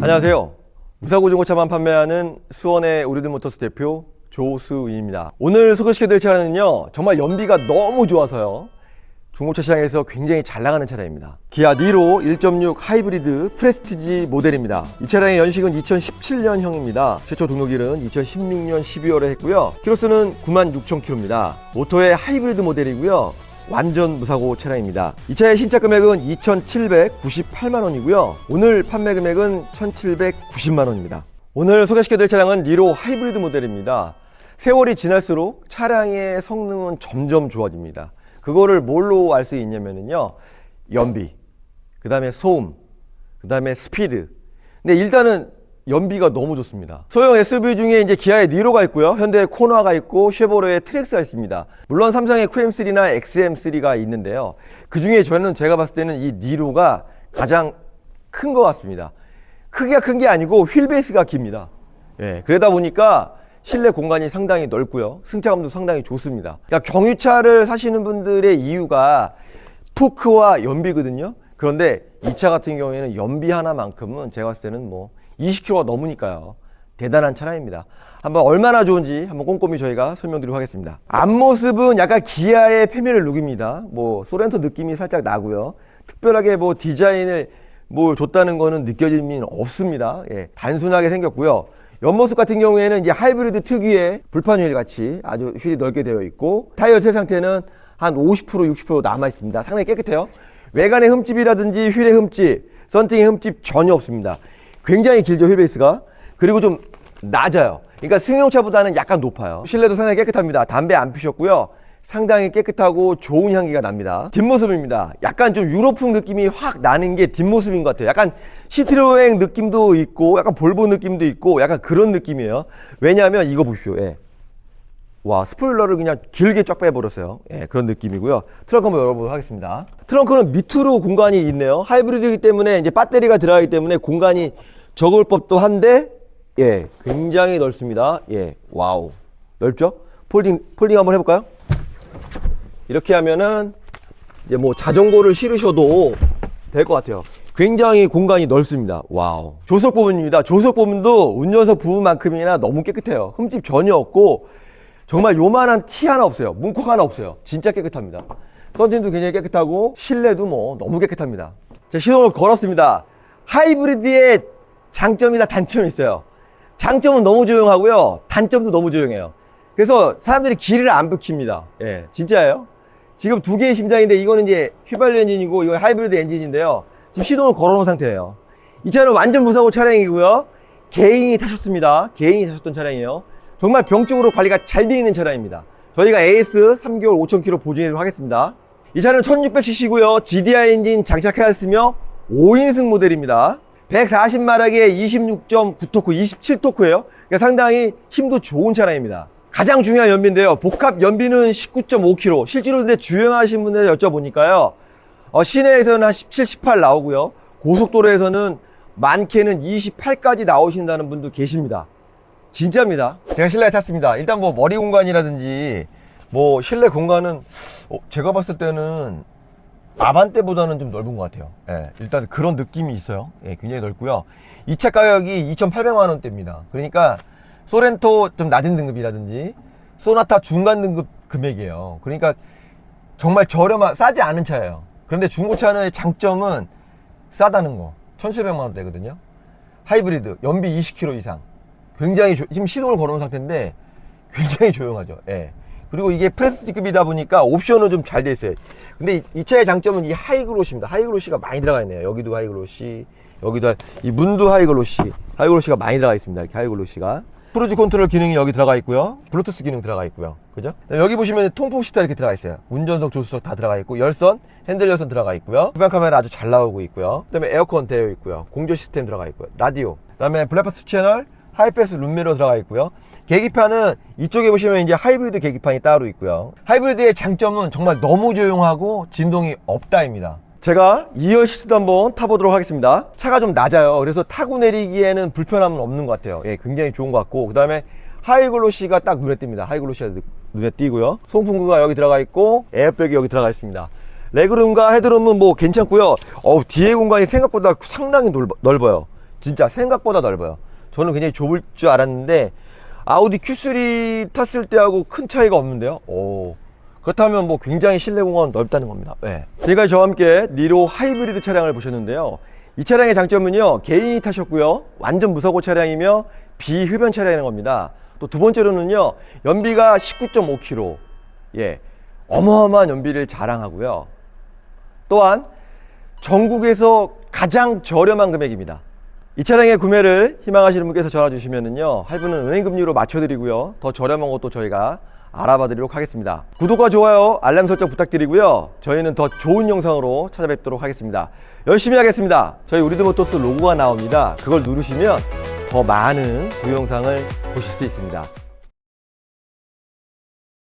안녕하세요. 무사고 중고차만 판매하는 수원의 우리들모터스 대표 조수인입니다. 오늘 소개시켜드릴 차량은요, 정말 연비가 너무 좋아서요. 중고차 시장에서 굉장히 잘 나가는 차량입니다. 기아 니로 1.6 하이브리드 프레스티지 모델입니다. 이 차량의 연식은 2017년형입니다. 최초 등록일은 2016년 12월에 했고요. 키로수는 96,000km입니다. 모토의 하이브리드 모델이고요. 완전 무사고 차량입니다. 이 차의 신차 금액은 2,798만 원이고요. 오늘 판매 금액은 1,790만 원입니다. 오늘 소개시켜드릴 차량은 니로 하이브리드 모델입니다. 세월이 지날수록 차량의 성능은 점점 좋아집니다. 그거를 뭘로 알 수 있냐면요. 연비, 그 다음에 소음, 그 다음에 스피드. 근데 일단은 연비가 너무 좋습니다. 소형 SUV 중에 이제 기아의 니로가 있고요. 현대의 코나가 있고 쉐보레의 트렉스가 있습니다. 물론 삼성의 QM3나 XM3가 있는데요. 그 중에 저는 제가 봤을 때는 이 니로가 가장 큰 것 같습니다. 크기가 큰 게 아니고 휠 베이스가 깁니다. 예, 그러다 보니까 실내 공간이 상당히 넓고요. 승차감도 상당히 좋습니다. 그러니까 경유차를 사시는 분들의 이유가 토크와 연비거든요. 그런데 이 차 같은 경우에는 연비 하나만큼은 제가 봤을 때는 뭐 20km가 넘으니까요. 대단한 차량입니다. 한번 얼마나 좋은지 한번 꼼꼼히 저희가 설명드리도록 하겠습니다. 앞모습은 약간 기아의 페미를 룩입니다. 뭐 소렌토 느낌이 살짝 나고요. 특별하게 뭐 디자인을 뭘 줬다는 거는 느껴짐이 없습니다. 예, 단순하게 생겼고요. 옆모습 같은 경우에는 이제 하이브리드 특유의 불판 휠 같이 아주 휠이 넓게 되어 있고 타이어 제 상태는 한 50% 60% 남아 있습니다. 상당히 깨끗해요. 외관의 흠집이라든지 휠의 흠집, 썬팅의 흠집 전혀 없습니다. 굉장히 길죠 휠 베이스가 그리고 좀 낮아요. 그러니까 승용차보다는 약간 높아요. 실내도 상당히 깨끗합니다. 담배 안 피셨고요. 상당히 깨끗하고 좋은 향기가 납니다. 뒷모습입니다. 약간 좀 유로풍 느낌이 확 나는 게 뒷모습인 것 같아요. 약간 시트로행 느낌도 있고, 약간 볼보 느낌도 있고, 약간 그런 느낌이에요. 왜냐하면 이거 보십시오. 예. 와, 스포일러를 그냥 길게 쫙 빼버렸어요. 예, 그런 느낌이고요. 트렁크 한번 열어보도록 하겠습니다. 트렁크는 밑으로 공간이 있네요. 하이브리드이기 때문에 이제 배터리가 들어가기 때문에 공간이 적을 법도 한데, 예, 굉장히 넓습니다. 예, 와우. 넓죠? 폴딩, 폴딩 한번 해볼까요? 이렇게 하면은 이제 뭐 자전거를 실으셔도 될 것 같아요. 굉장히 공간이 넓습니다. 와우. 조석 부분입니다. 조석 부분도 운전석 부분만큼이나 너무 깨끗해요. 흠집 전혀 없고 정말 요만한 티 하나 없어요. 문콕 하나 없어요. 진짜 깨끗합니다. 썬팅도 굉장히 깨끗하고 실내도 뭐 너무 깨끗합니다. 제 시동을 걸었습니다. 하이브리드의 장점이나 단점이 있어요. 장점은 너무 조용하고요. 단점도 너무 조용해요. 그래서 사람들이 길을 안 붉힙니다. 예, 진짜예요. 지금 두 개의 심장인데 이거는 이제 휘발유 엔진이고 이거 하이브리드 엔진인데요. 지금 시동을 걸어놓은 상태예요. 이 차는 완전 무사고 차량이고요. 개인이 타셨습니다. 개인이 타셨던 차량이에요. 정말 병적으로 관리가 잘 되어 있는 차량입니다. 저희가 AS 3개월 5,000km 보증을 하겠습니다. 이 차는 1600cc고요. GDI 엔진 장착하였으며 5인승 모델입니다. 140마력에 26.9토크, 27토크예요. 그러니까 상당히 힘도 좋은 차량입니다. 가장 중요한 연비인데요. 복합 연비는 19.5km. 실제로 근데 주행하신 분들 여쭤보니까요. 어, 시내에서는 한 17, 18 나오고요. 고속도로에서는 많게는 28까지 나오신다는 분도 계십니다. 진짜입니다. 제가 실내에 탔습니다. 일단 뭐 머리 공간이라든지 뭐 실내 공간은 어, 제가 봤을 때는 아반떼보다는 좀 넓은 것 같아요. 예, 일단 그런 느낌이 있어요. 예, 굉장히 넓고요. 이 차 가격이 2,800만 원대입니다. 그러니까 소렌토 좀 낮은 등급이라든지 소나타 중간 등급 금액이에요. 그러니까 정말 저렴한 싸지 않은 차예요. 그런데 중고차의 장점은 싸다는 거. 1,700만 원대거든요. 하이브리드 연비 20km 이상. 굉장히 조- 지금 시동을 걸어놓은 상태인데 굉장히 조용하죠. 예. 그리고 이게 프레스티급이다 보니까 옵션은 좀 잘 돼 있어요. 근데 이, 이 차의 장점은 이 하이글로시입니다. 하이글로시가 많이 들어가 있네요. 여기도 하이글로시, 여기도 하- 이 문도 하이글로시, 하이글로시가 많이 들어가 있습니다. 이렇게 하이글로시가. 크루즈 컨트롤 기능이 여기 들어가 있고요. 블루투스 기능 들어가 있고요. 그죠? 여기 보시면 통풍 시트 이렇게 들어가 있어요. 운전석, 조수석 다 들어가 있고 열선, 핸들 열선 들어가 있고요. 후방 카메라 아주 잘 나오고 있고요. 그다음에 에어컨 되어 있고요. 공조 시스템 들어가 있고요. 라디오. 그다음에 블랙박스 채널, 하이패스 룸미러 들어가 있고요. 계기판은 이쪽에 보시면 이제 하이브리드 계기판이 따로 있고요. 하이브리드의 장점은 정말 너무 조용하고 진동이 없다입니다. 제가 2열 시트도 한번 타보도록 하겠습니다. 차가 좀 낮아요. 그래서 타고 내리기에는 불편함은 없는 것 같아요. 예, 굉장히 좋은 것 같고 그 다음에 하이글로시가 딱 눈에 띕니다. 하이글로시가 눈에 띄고요. 송풍구가 여기 들어가 있고 에어백이 여기 들어가 있습니다. 레그룸과 헤드룸은 뭐 괜찮고요. 어우, 뒤에 공간이 생각보다 상당히 넓, 넓어 요. 진짜 생각보다 넓어요. 저는 굉장히 좁을 줄 알았는데 아우디 Q3 탔을 때하고 큰 차이가 없는데요. 오. 그렇다면 뭐 굉장히 실내 공간 넓다는 겁니다. 네. 지금까지 저와 함께 니로 하이브리드 차량을 보셨는데요. 이 차량의 장점은요, 개인이 타셨고요, 완전 무사고 차량이며 비흡연 차량이라는 겁니다. 또 두 번째로는요, 연비가 19.5km, 예, 어마어마한 연비를 자랑하고요. 또한 전국에서 가장 저렴한 금액입니다. 이 차량의 구매를 희망하시는 분께서 전화 주시면은요 할부는 은행 금리로 맞춰 드리고요 더 저렴한 것도 저희가 알아봐 드리도록 하겠습니다. 구독과 좋아요 알람 설정 부탁드리고요. 저희는 더 좋은 영상으로 찾아뵙도록 하겠습니다. 열심히 하겠습니다. 저희 우리드모토스 로고가 나옵니다. 그걸 누르시면 더 많은 동영상을 보실 수 있습니다